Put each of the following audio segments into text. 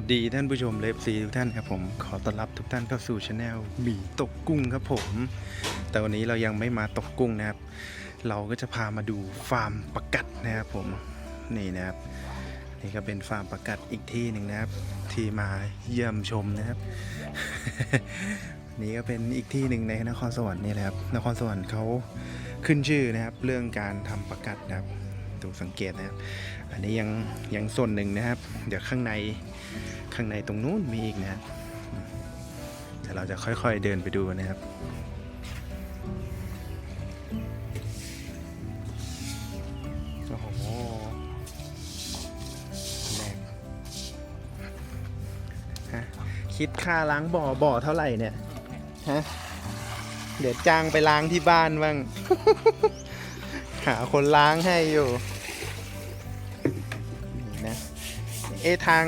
วัสดีท่านผู้ชมเลฟซีทุกท่านครับผม ขอต้อนรับทุกท่านเข้าสู่ช anel หมีตกกุ้งครับผม แต่วันนี้เรายังไม่มาตกกุ้งนะครับ เราก็จะพามาดูฟาร์มประกัดนะครับผมนี่นะครับ นี่ก็เป็นฟาร์มประกัดอีกที่หนึ่งนะครับ ที่มาเยี่ยมชมนะครับ นี่ก็เป็นอีกที่หนึ่งในนครสวรรค์นี่แหละครับนครสวรรค์เขาขึ้นชื่อนะครับ เรื่องการทำประกัดนะครับ ดูสังเกตนะครับ อันนี้ยังยังส่วนหนึ่งนะครับ เดี๋ยวข้างในข้างในตรงนู้นมีอีกนะครับเดี๋ยวเราจะค่อยๆเดินไปดูนะครับโอ้โหแรกฮะคิดค่าล้างบ่อบ่อเท่าไหร่เนี่ยฮะเดี๋ยวจ้างไปล้างที่บ้านบ้าง หาคนล้างให้อยู่นี่นะเอทาง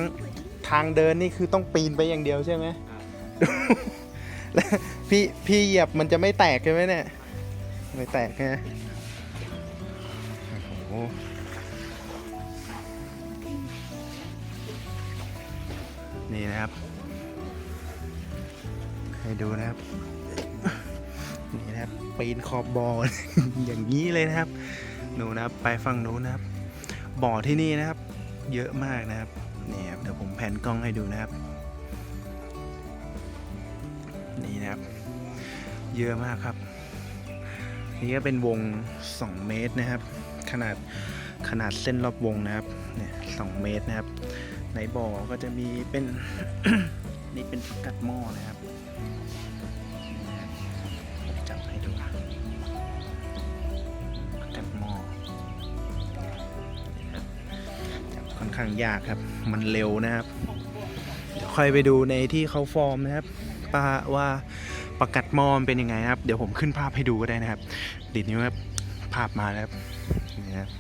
ทางเดินนี่คือต้องปีนไปอย่างเดียวใช่ไหมแล้วพี่พี่เหยียบมันจะไม่แตกใช่ไหมเนี่ยไม่แตกใช่ไหมโอ้นี่นะครับ ให้ดูนะครับ นี่นะครับปีนขอบบออย่างนี้เลยนะครับหนูนะครับไปฝั่งนู้นนะครับ บ่อที่นี่นะครับ เยอะมากนะครับนี่ครับเดี๋ยวผมแผนกล้องให้ดูนะครับ นี่นะครับ เยอะมากครับ นี่ก็เป็นวง 2 เมตรนะครับ ขนาดขนาดเส้นรอบวงนะครับเนี่ยสเมตรนะครับ ในบ่อก็จะมีเป็นนี่เป็นกัดหม้อนะครับ ข้างยากครับ มันเร็วนะครับ เดี๋ยวค่อยไปดูในที่เขาฟอร์มนะครับปาว่าประกัดมอมเป็นยังไงครับ เดี๋ยวผมขึ้นภาพให้ดูก็ได้นะครับ ดิดนิ้วครับ ภาพมาแล้วครับนี่ครับ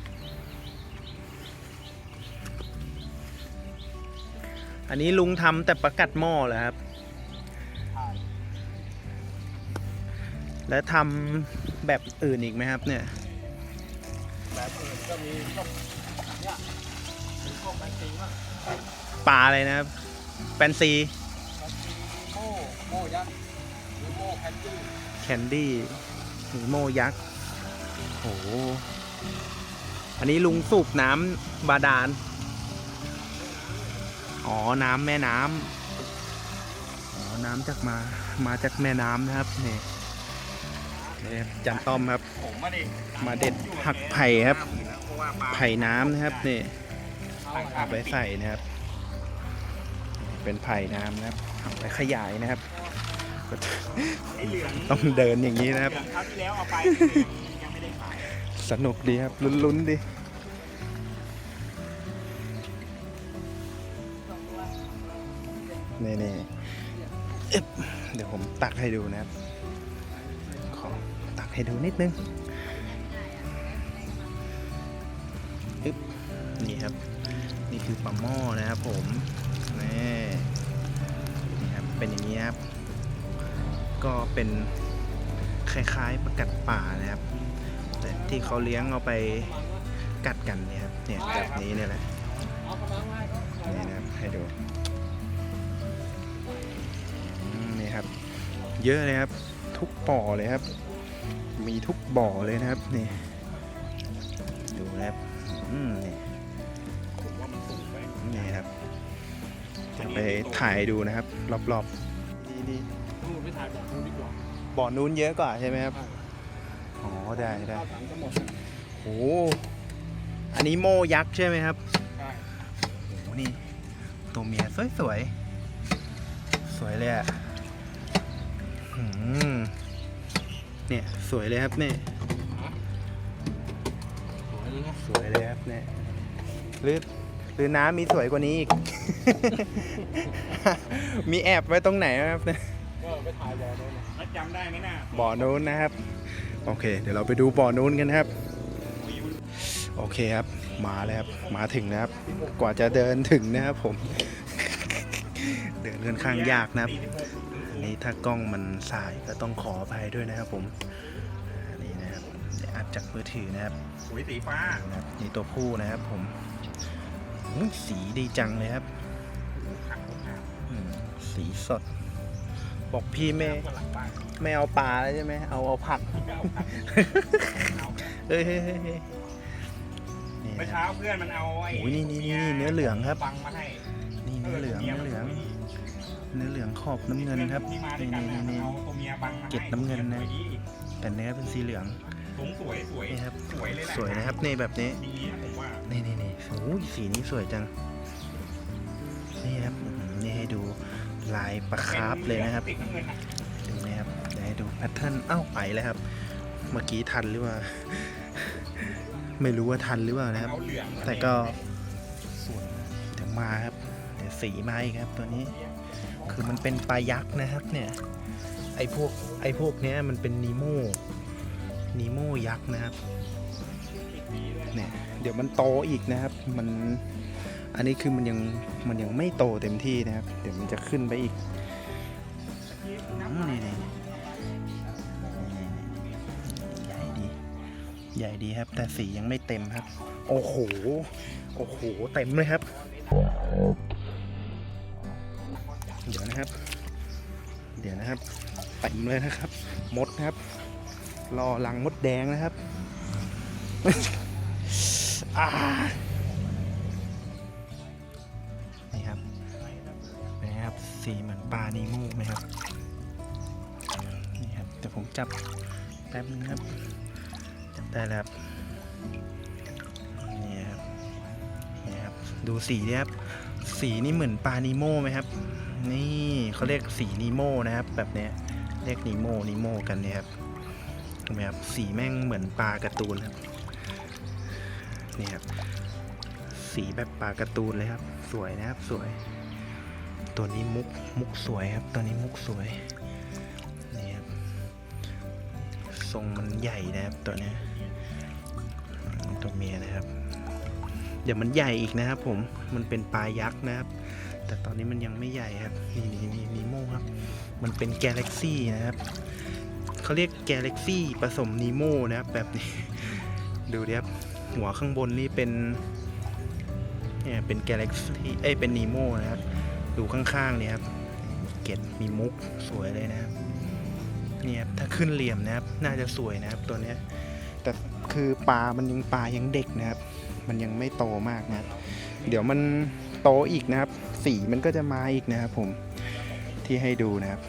อันนี้ลุงทำแต่ประกัดหม้อเหรอครับ แล้วทำแบบอื่นอีกไหมครับเนี่ย แบบอื่นก็มี ปลาอะไรนะครับแฟนซีแมนซีโม่โม่ยักษ์หรือโม่แพนดี้แคนดี้หรือโมยักษ์โหอันนี้ลุงสูบน้ำบาดาลอ๋อ น้ำแม่น้ำอ๋อ น้ำจากมา มาจากแม่น้ำนะครับนี่นี่ครับจันต้อมครับผมมาดิมาเด็ดหักไผ่ครับเพราะว่าปลาไผ่น้ำนะครับนี่ เอาเอาไปใส่นะครับ เป็นไผ่น้ำนะครับเอาไปขยายนะครับไอ้เหลืองต้องเดินอย่างนี้นะครับเหลืองคราวที่แล้วเอาไปยังไม่ได้ขายสนุกดีครับ ลุ้นๆดีนี่นี่ๆอึ๊บเดี๋ยวผมตักให้ดูนะครับ ขอตักให้ดูนิดนึงอึ๊บนี่ครับนี่ คือปลาหม้อนะครับผมนี่นี่ครับเป็นอย่างนี้ครับ ก็เป็นคล้ายๆประกัดป่านะครับ แต่ที่เขาเลี้ยงเอาไปกัดกันเนี่ยครับเนี่ยแบบนี้เนี่ยแหละนี่นะครับให้ดูนี่ครับ เยอะเลยครับ ทุกบ่อเลยครับ มีทุกบ่อเลยนะครับนี่ดูนะครับอืมนี่ ถ่ายดูนะครับ รอบๆดีดีนู่นไม่ถ่ายบอกนู่นดีกว่าบ่อนู้นเยอะกว่าใช่ไหมครับอ๋อได้ได้ข้าวถังก็หมดโอ้อันนี้โมยักษ์ใช่ไหมครับใช่โอ้โหนี่ตัวเมียสวยสวยๆสวยเลยอะหืมเนี่ยสวยเลยครับเนี่ยสวยเลยนะสวยเลยครับเนี่ยหรือห รือน้ำมีสวยกว่านี้อีก มีแอบไว้ตรงไหนครับเนี่ยก็ไปถ่ายบ่อเลยนะแล้วจำได้ไหมน่ะบ่อนู้นนะครับ โอเค เดี๋ยวเราไปดูบ่อนู้นกันนะครับ โอเคครับ มาแล้วครับ มาถึงนะครับ กว่าจะเดินถึงนะครับผม เดินค่อนข้างยากนะครับอันนี้ถ้ากล้องมันสายก็ต้องขออภัยด้วยนะครับผมอันนี้นะครับเดี๋ยวอัดจากมือถือนะครับสวยสีฟ้านะครับนี่ตัวผู้นะครับผมอุ๊ย สีดีจังเลยครับขัดสีสด บอกพี่ไม่หลังบ้านไม่เอาปลาแล้วใช่ไหม เอาเอาผักไม่เอาผักเอาเฮ้ยเฮ้ยเฮ้ยเฮ้ยนี่เมื่อนะคเช้ารับเพื่อนมันเอาไอ้โอ้ยนี่นี่นี่เนื้อเหลืองครับบังมาให้นี่เนื้อเหลืองเนื้อเหลือง เนื้อเหลืองขอบน้ำเงินครับที่มาด้วนี่ยกันนี่น่ะนี่เอาตัวเมียบังมาให้เกล็ดน้ำเงินนะแต่เนื้อเป็นสีเหลืองสูงสวยสวยนี่ครับสวยเลยแหละสวยนะครับนี่แบบนี้ดีนะผมว่านี่นี่นี่ โอ้ยสีนี้สวยจัง นี่ครับอื้อหือนี่ให้ดูลายปลาคาร์ฟเลยนะครับติดน้ำเงินอะดูนะครับเดี๋ยวให้ดูแพทเทิร์นเอ้าไปแล้วครับ เมื่อกี้ทันหรือว่า ไม่รู้ว่าทันหรือเปล่านะครับเอาเหลืองแต่ก็สวยนะเดี๋ยวมาครับ เดี๋ยวสีมาอีกครับ ตัวนี้ คือมันเป็นปลายักษ์นะครับ เนี่ย ไอพวกไอพวกเนี้ยมันเป็นนีโมนีโมยักษ์นะครับ เดี๋ยวมันโตอีกนะครับ มันอันนี้คือมันยังมันยังไม่โตเต็มที่นะครับ เดี๋ยวมันจะขึ้นไปอีกนี่นี่ใหญ่ดี ใหญ่ดีครับ แต่สียังไม่เต็มครับ โอ้โห โอ้โห เต็มเลยครับ เดี๋ยวนะครับ เดี๋ยวนะครับ เต็มเลยนะครับ มดนะครับ รอหลังมดแดงนะครับ นี่ครับนี่ครับ สีเหมือนปลานีโม่ไหมครับ นี่ครับเดี๋ยวผมจับแป๊บนึงครับ จับได้แล้วครับนี่ครับนี่ครับ ดูสีดิครับ สีนี่เหมือนปลานีโม่ไหมครับ นี่เขาเรียกสีนีโม่นะครับ แบบเนี้ยเรียกนีโม่นีโม่กันเนี่ยครับเห็นไหมครับ สีแม่งเหมือนปลาการ์ตูนครับ นี่ครับสีแบบปลาการ์ตูนเลยครับ สวยนะครับสวย ตัวนี้มุกมุกสวยครับ ตัวนี้มุกสวยนี่ครับทรงมันใหญ่นะครับตัวนี้ตัวเมียนะครับเดี๋ยวมันใหญ่อีกนะครับ ผมมันเป็นปลายักษ์นะครับ แต่ตอนนี้มันยังไม่ใหญ่ครับนี่นี่นี่นีโมครับ มันเป็นแก a ล็กซี่นะครับเขาเรียกแก a ล็กซี่ผสมนีโมนะครับแบบนี้ดูดิครับ หัวข้างบนนี่เป็นเนี่ยเป็นแก a ล็กซี่เอ้ยเป็นนีโมนะครับ ดูข้างๆเนี่ยครับ เกล็ดมีมุกสวยเลยนะครับเนี่ยครับถ้าขึ้นเหลี่ยมนะครับ น่าจะสวยนะครับตัวเนี้ย แต่คือปลา มันยังปลายังเด็กนะครับ มันยังไม่โตมากนะ เดี๋ยวมันโตอีกนะครับ สีมันก็จะมาอีกนะครับผม ที่ให้ดูนะครับ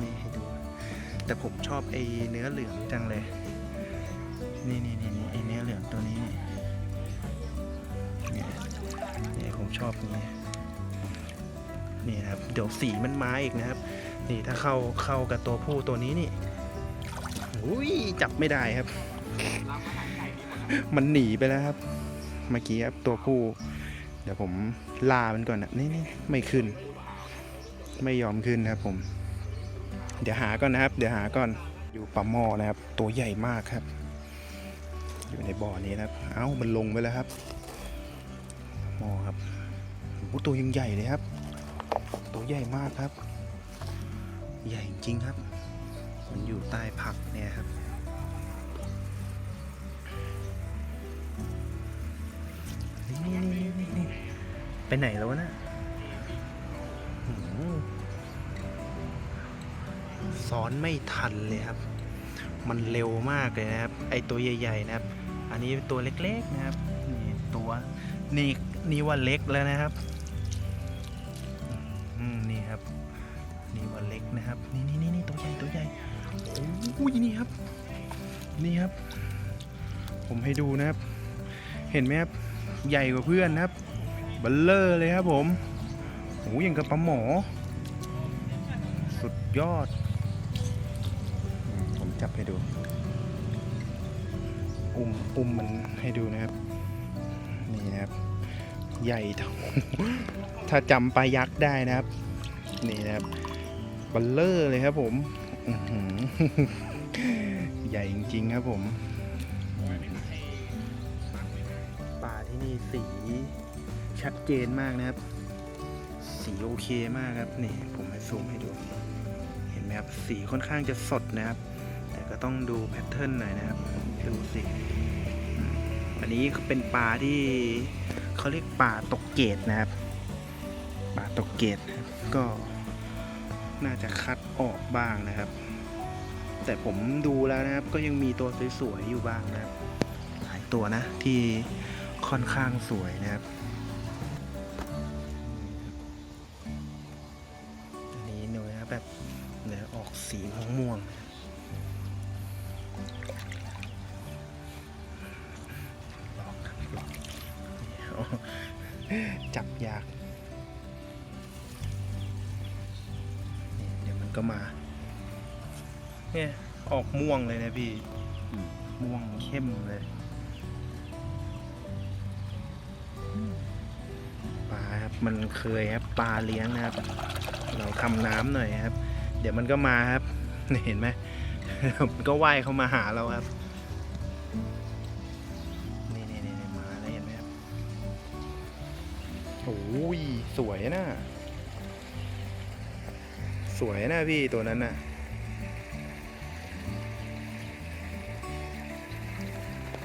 นี่ให้ดู แต่ผมชอบไอ้เนื้อเหลืองจังเลย นี่นี่นี่ ชอบนี้นี่นะครับเดี๋ยวสีมันมาอีกนะครับ นี่ถ้าเข้าเข้ากับตัวผู้ตัวนี้นี่อุ้ยจับไม่ได้ครับ มันหนีไปแล้วครับ เมื่อกี้ครับตัวผู้ เดี๋ยวผมลามันก่อนนะนี่นี่ไม่ขึ้น ไม่ยอมขึ้นนะครับผม เดี๋ยวหาก่อนนะครับ เดี๋ยวหาก่อนอยู่ปลาหม้อนะครับ ตัวใหญ่มากครับ อยู่ในบ่อนี้นะครับ เอ้ามันลงไปแล้วครับหม้อครับ ตัวยังใหญ่เลยครับ ตัวใหญ่มากครับ ใหญ่จริงครับ มันอยู่ใต้ผักเนี่ยครับ นี่นี่นี่นี่ไปไหนแล้ววะนะหืมซ้อนไม่ทันเลยครับ มันเร็วมากเลยนะครับ ไอตัวใหญ่ๆนะครับ อันนี้ตัวเล็กๆนะครับ นี่ตัวนี่นี่ว่าเล็กแล้วนะครับ อืมนี่ครับ นี่ว่าเล็กนะครับ นี่นี่นี่นี่ตัวใหญ่ตัวใหญ่โอ้ยนี่ครับ นี่ครับ ผมให้ดูนะครับ เห็นไหมครับ ใหญ่กว่าเพื่อนนะครับบัลเลอร์เลยครับผมโอ้ยอย่างกับปลาหมอ สุดยอด ผมจับให้ดู อุ้มอุ้มมันให้ดูนะครับ นี่นะครับ ใหญ่เท่า ถ้าจำปลายักษ์ได้นะครับ นี่นะครับบัลเลอร์เลยครับผมอื้อหือใหญ่จริงๆครับผมป่าที่นี่สีชัดเจนมากนะครับ สีโอเคมากครับนี่ผมให้ซูมให้ดู เห็นไหมครับสีค่อนข้างจะสดนะครับ แต่ก็ต้องดูแพทเทิร์นหน่อยนะครับดูสิอันนี้เป็นปลาที่เขาเรียกปลาตกเกตนะครับ ปลาตกเกตก็น่าจะคัดออกบ้างนะครับ แต่ผมดูแล้วนะครับก็ยังมีตัวสวยๆอยู่บ้างนะครับ หลายตัวนะที่ค่อนข้างสวยนะครับอันนี้หนูนะแบบเนื้อออกสีม่วงๆนะครับลองครับลองจับยาก ก็มา เนี่ยออกม่วงเลยนะพี่ม่วงเข้มเลยปลาครับมันเคยครับปลาเลี้ยงนะครับ เราทำน้ำหน่อยครับ เดี๋ยวมันก็มาครับนี่เห็นไหมมันก็ว่ายเข้ามาหาเราครับนี่นี่นี่มาแล้วเห็นไหมครับโอ้ยสวยนะ สวยนะพี่ตัวนั้นน่ะ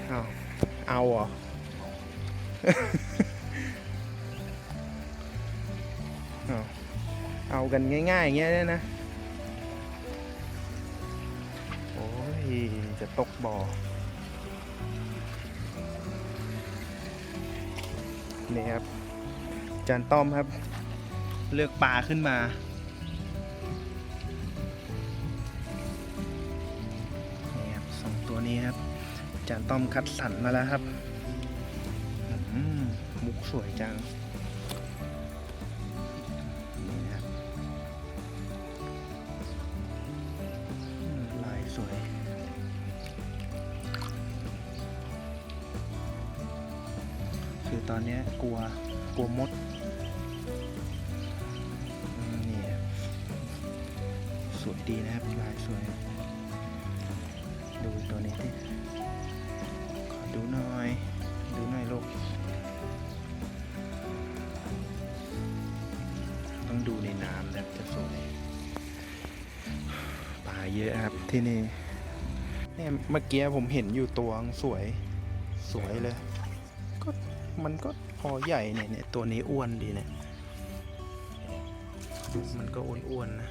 เอาเอาเหรอเอาเอากันง่ายๆอย่างเงี้ยเนี่ยนะ โอ้ย จะตกบ่อ นี่ครับ จานต้อมครับ เลือกปลาขึ้นมา จานต้อมคัดสรรมาแล้วครับอืมมุกสวยจังนี่ครับอืมลายสวยคือตอนนี้กลัวกลัวมดนี่สวยดีนะครับลายสวย ดูตัวนี้ที่ ดูหน่อย ดูหน่อยลูก ต้องดูในน้ำนะจะสวยปลาเยอะครับที่นี่เนี่ยเมื่อกี้ผมเห็นอยู่ตัวสวยสวยเลย ก็มันก็พอใหญ่เนี่ยเนี่ยตัวนี้อ้วนดีเนี่ย มันก็อ้วนๆนะ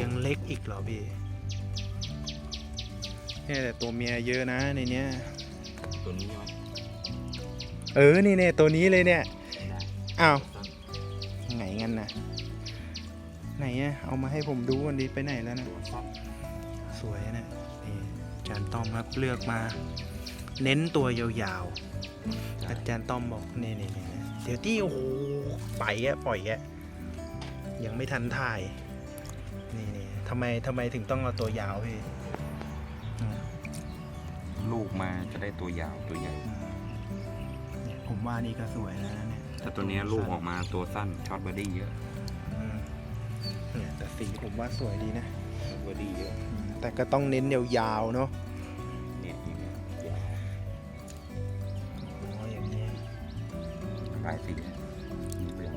ยังเล็กอีกเหรอพี่ เนี่ยแต่ตัวเมียเยอะนะในเนี้ย ตัวนี้วะเออ นี่เนี่ยตัวนี้เลยเนี่ยได้อ้าวไหนงั้นนะไหนอะเอามาให้ผมดูกันดีไปไหนแล้วนะตัวสั้นสวยนะนี่อาจารย์ต้อมครับเลือกมา เน้นตัวยาวๆ อาจารย์ต้อมบอกนี่นี่นี่นี่เดี๋ยวที่โอ้โหไปอะปล่อยอะยังไม่ทันถ่าย นี่นี่ทำไมทำไมถึงต้องเอาตัวยาวพี่อืม ลูกมาจะได้ตัวยาวตัวใหญ่อืมเนี่ยผมว่านี่ก็สวยแล้วนะเนี่ยแต่ตัวเนี้ยลูกออกมาตัวสั้นช็อตบอดี้เยอะอืมเนี่ยแต่สีผมว่าสวยดีนะ ช็อตบอดี้เยอะอืมแต่ก็ต้องเน้นยาวๆเนาะเนี่ยอย่างเงี้ยยาวอ๋ออย่างนี้หลายสีมีเหลือง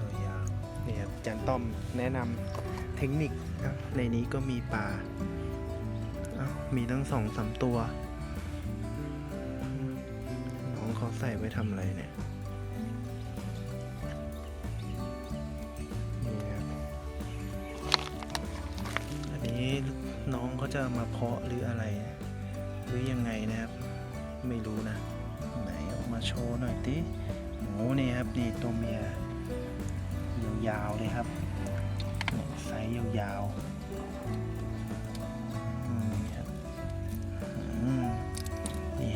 ตัวยาวเนี่ยครับอาจารย์ต้อมแนะนำเทคนิคครับในนี้ก็มีปลาเอ้า มีทั้งสองสามตัว น้องเขาใส่ไว้ทำอะไรเนี่ยนี่ครับอันนี้น้องเขาจะมาเพาะหรืออะไร หรือยังไงนะครับ ไม่รู้นะ ไหนออกมาโชว์หน่อยติโอ้นี่ครับนี่ตัวเมียยาวๆเลยครับเนี่ยไซส์ยาวๆ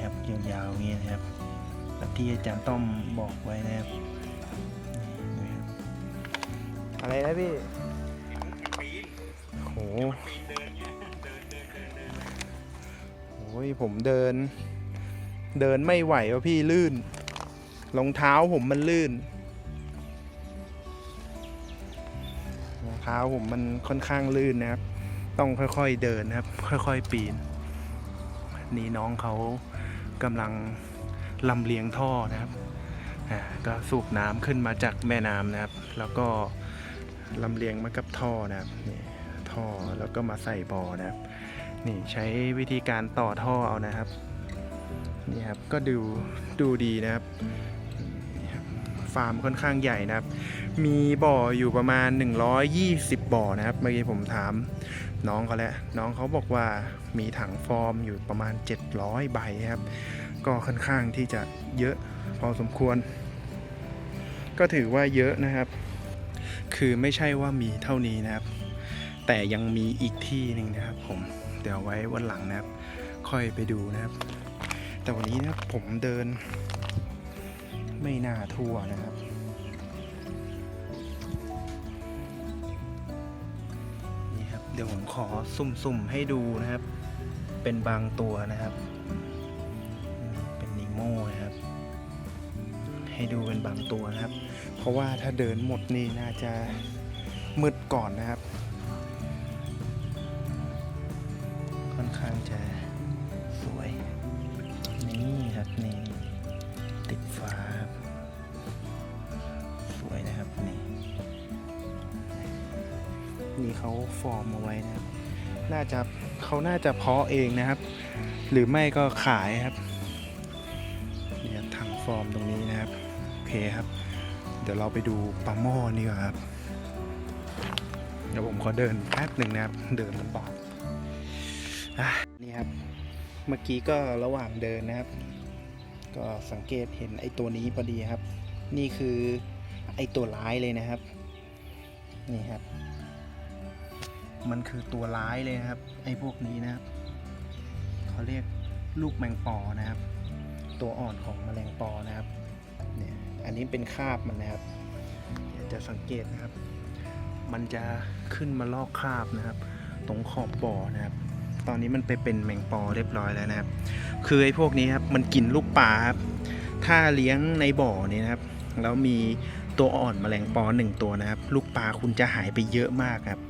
นี่ครับยาวๆนี้นะครับแบบที่อาจารย์ต้อมบอกไว้นะครับนี่ครับอะไรนะพี่โหโอ้ยผมเดิน เดินไม่ไหวว่ะพี่ลื่นรองเท้าผมมันลื่นรองเท้าผมมันค่อนข้างลื่นนะครับ ต้องค่อยๆเดินนะครับ ค่อยๆปีน นี่น้องเขา กำลังลำเลียงท่อนะครับก็สูบน้ำขึ้นมาจากแม่น้ำนะครับ แล้วก็ลำเลียงมากับท่อนะครับนี่ท่อแล้วก็มาใส่บ่อนะครับ นี่ใช้วิธีการต่อท่อเอานะครับนี่ครับก็ดูดูดีนะครับนี่ครับฟาร์มค่อนข้างใหญ่นะครับ มีบ่ออยู่ประมาณ 120 บ่อนะครับ เมื่อกี้ผมถาม น้องเขาแล้วน้องเขาบอกว่ามีถังฟอร์มอยู่ประมาณ 700 ใบครับ ก็ค่อนข้างที่จะเยอะพอสมควร ก็ถือว่าเยอะนะครับ คือไม่ใช่ว่ามีเท่านี้นะครับ แต่ยังมีอีกที่หนึ่งนะครับ ผมเดี๋ยวไว้วันหลังนะครับ ค่อยไปดูนะครับ แต่วันนี้นะครับผมเดินไม่น่าทั่วนะครับ ดี๋ยวผมขอสุ่มๆให้ดูนะครับ เป็นบางตัวนะครับ เป็นนิโมนะครับ ให้ดูเป็นบางตัวนะครับ เพราะว่าถ้าเดินหมดนี่น่าจะมืดก่อนนะครับ ร์มเอาไว้นะครับ น่าจะเขาน่าจะเพาะเองนะครับ หรือไม่ก็ขายครับเนี่ครับทางฟอร์มตรงนี้นะครับโอเคครับ เดี๋ยวเราไปดูปลาหม้อนี่ก่อนครับ เดี๋ยวผมขอเดินแป๊บหนึ่งนะครับ เดินลำบากนี่ครับ เมื่อกี้ก็ระหว่างเดินนะครับ ก็สังเกตเห็นไอ้ตัวนี้พอดีครับ นี่คือไอ้ตัวร้ายเลยนะครับ นี่ครับ มันคือตัวร้ายเลยครับ ไอ้พวกนี้นะครับเขาเรียกลูกแมงปอนะครับ ตัวอ่อนของแมลงปอนะครับเนี่ยอันนี้เป็นคราบมันนะครับเดี๋ยวจะสังเกตนะครับ มันจะขึ้นมาลอกคราบนะครับ ตรงขอบบ่อนะครับ ตอนนี้มันไปเป็นแมงปอเรียบร้อยแล้วนะครับ คือไอ้พวกนี้ครับมันกินลูกปลาครับถ้าเลี้ยงในบ่อนี้นะครับ แล้วมีตัวอ่อนแมลงปอหนึ่งตัวนะครับ ลูกปลาคุณจะหายไปเยอะมากครับ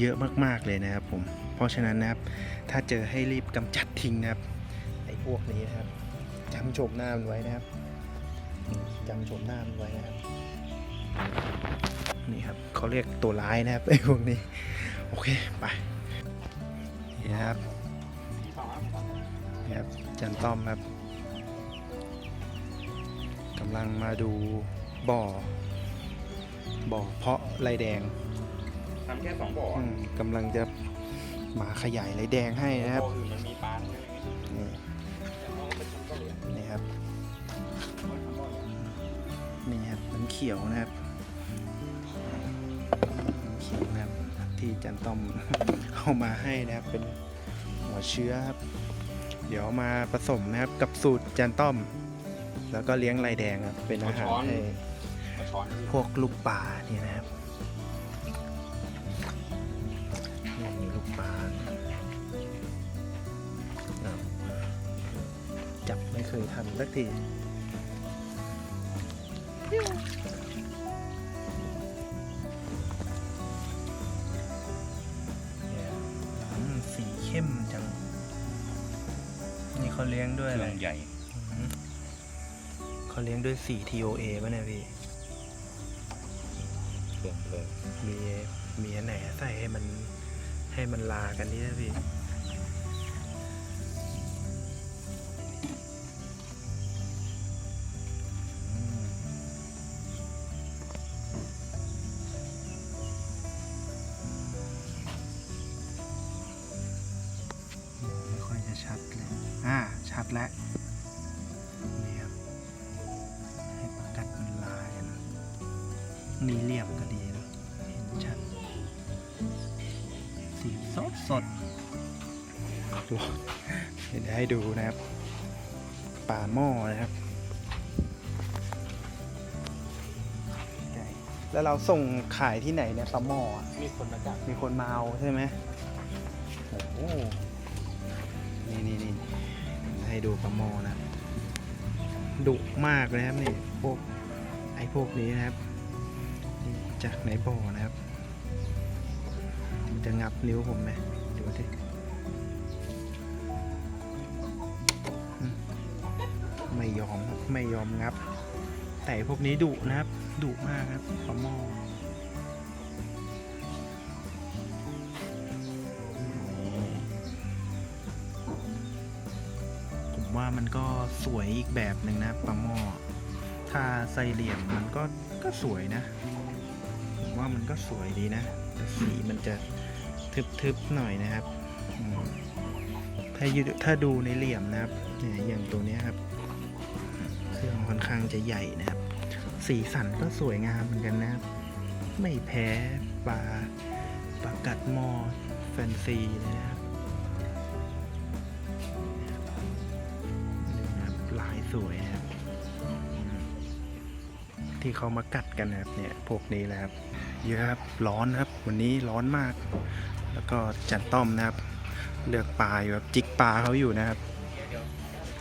เยอะมากๆเลยนะครับผมเพราะฉะนั้นนะครับ ถ้าเจอให้รีบกำจัดทิ้งนะครับไอ้พวกนี้นะครับจำโฉมหน้ามันไว้นะครับจำโฉมหน้ามันไว้นะครับนี่ครับเขาเรียกตัวร้ายนะครับไอ้พวกนี้โอเคไปนี่ครับนี่ครับจันต้อมครับกำลังมาดูบ่อบ่อเพาะไรแดง ทำแค่สองบ่ออืมกำลังจะมาขยายไรแดงให้นะครับ บ่ออื่นมันมีปลาทั้งนั้นเลยนี่แต่เราก็ไปทำก็เหลือนี่ครับนี่ครับน้ำเขียวนะครับน้ำเขียวนะครับที่จันต้อม เอามาให้นะครับเป็นหัวเชื้อครับ เดี๋ยวมาผสมนะครับกับสูตรจันต้อม แล้วก็เลี้ยงลายแดงครับเป็นอาหารให้มาช้อน พวกลูกปลานี่นะครับ สักทีอืมสีเข้มจัง นี่เขาเลี้ยงด้วยเคอะไรรื่องใหญ่อืมเขาเลี้ยงด้วยสี TOA ป่ะเนี่ยพี่ เครื่องเลยมีมีอันไหนใส่ให้มันให้มันลากันนี่นะพี่ มีเหลี่ยมก็ดีนะเห็นชัดสีสดสดดูเห็นให้ดูนะครับป่าหม้อนะครับไก่แล้วเราส่งขายที่ไหนเนี่ยปลาหม้ออะมีคนมาจากมีคนมาเอาใช่ไหมโอ้โหนี่นี่นี่ให้ดูปลาหม้อนะดุมากเลยครับนี่พวกไอ้พวกนี้นะครับนี่ จากในบ่อนะครับ มันจะงับนิ้วผมไหมดูสิไม่ยอมครับไม่ยอมงับ แต่พวกนี้ดุนะครับดุมากครับปลาหม้อผมว่ามันก็สวยอีกแบบหนึ่งนะปลาหม้อถ้าใส่เหลี่ยมมันก็ก็สวยนะ ว่ามันก็สวยดีนะแต่สีมันจะทึบๆหน่อยนะครับ ถ้าถ้าดูในเหลี่ยมนะครับเนี่ยอย่างตัวนี้ครับ เครื่องค่อนข้างจะใหญ่นะครับ สีสันก็สวยงามเหมือนกันนะครับ ไม่แพ้ปลาปลากัดมอแฟนซีเลยนะครับนี่ครับลายสวยนะครับ ที่เขามากัดกันนะครับเนี่ยพวกนี้แหละครับ เยอะครับร้อนนะครับ วันนี้ร้อนมาก แล้วก็จันต้อมนะครับ เลือกปลาอยู่ครับจิกปลาเขาอยู่นะครับ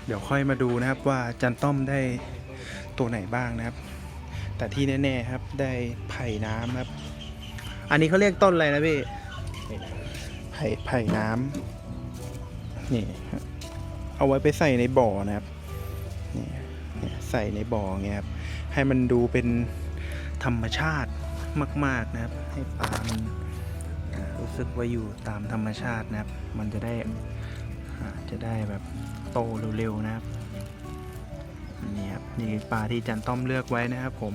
เดี๋ยวค่อยมาดูนะครับว่าจันต้อมได้ตัวไหนบ้างนะครับ แต่ที่แน่ๆครับได้ไผ่น้ำครับ อันนี้เขาเรียกต้นอะไรนะพี่ไผ่ไผ่น้ำนี่เอาไว้ไปใส่ในบ่อนะครับนี่ใส่ในบ่อเงี้ยครับ ให้มันดูเป็นธรรมชาติมาก ๆนะครับ ให้ปลามันรู้สึกว่าอยู่ตามธรรมชาตินะครับ มันจะได้จะได้แบบโตเร็วๆนะครับนี่ครับนี่ปลาที่จันต้อมเลือกไว้นะครับ ผม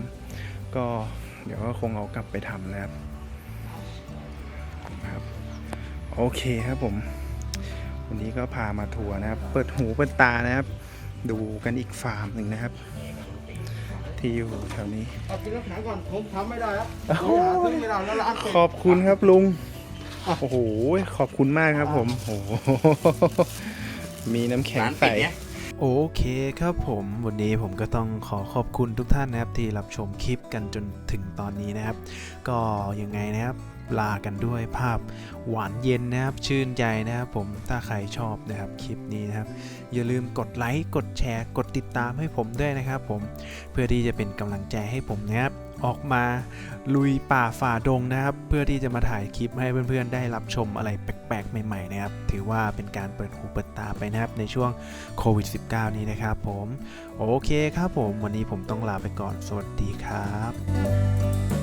ก็เดี๋ยวก็คงเอากลับไปทำนะครับครับ โอเคครับผม วันนี้ก็พามาทัวร์นะครับ เปิดหูเปิดตานะครับ ดูกันอีกฟาร์มหนึ่งนะครับ ที่อยู่แถวนี้ เอากินน้ำแข็งก่อนผมทำไม่ได้ครับโอ้โหหาซื้อไม่ได้แล้วร้านเปิดขอบคุณครับลุง โอ้โห ขอบคุณมากครับผม โอ้โห มีน้ำแข็งใสโอเคครับผมวันนี้ผมก็ต้องขอขอบคุณทุกท่านนะครับที่รับชมคลิปกันจนถึงตอนนี้นะครับ ก็ยังไงนะครับ ลากันด้วยภาพหวานเย็นนะครับ ชื่นใจนะครับผมถ้าใครชอบนะครับคลิปนี้นะครับ อย่าลืมกดไลค์กดแชร์ กดติดตามให้ผมด้วยนะครับผมเพื่อที่จะเป็นกำลังใจให้ผมนะครับออกมาลุยป่าฝ่าดงนะครับ เพื่อที่จะมาถ่ายคลิปให้เพื่อนๆ ได้รับชมอะไรแปลกๆ ใหม่ๆนะครับ ถือว่าเป็นการเปิดหูเปิดตาไปนะครับ ในช่วงโควิด -19 นี้นะครับผม โอเคครับผม วันนี้ผมต้องลาไปก่อน สวัสดีครับ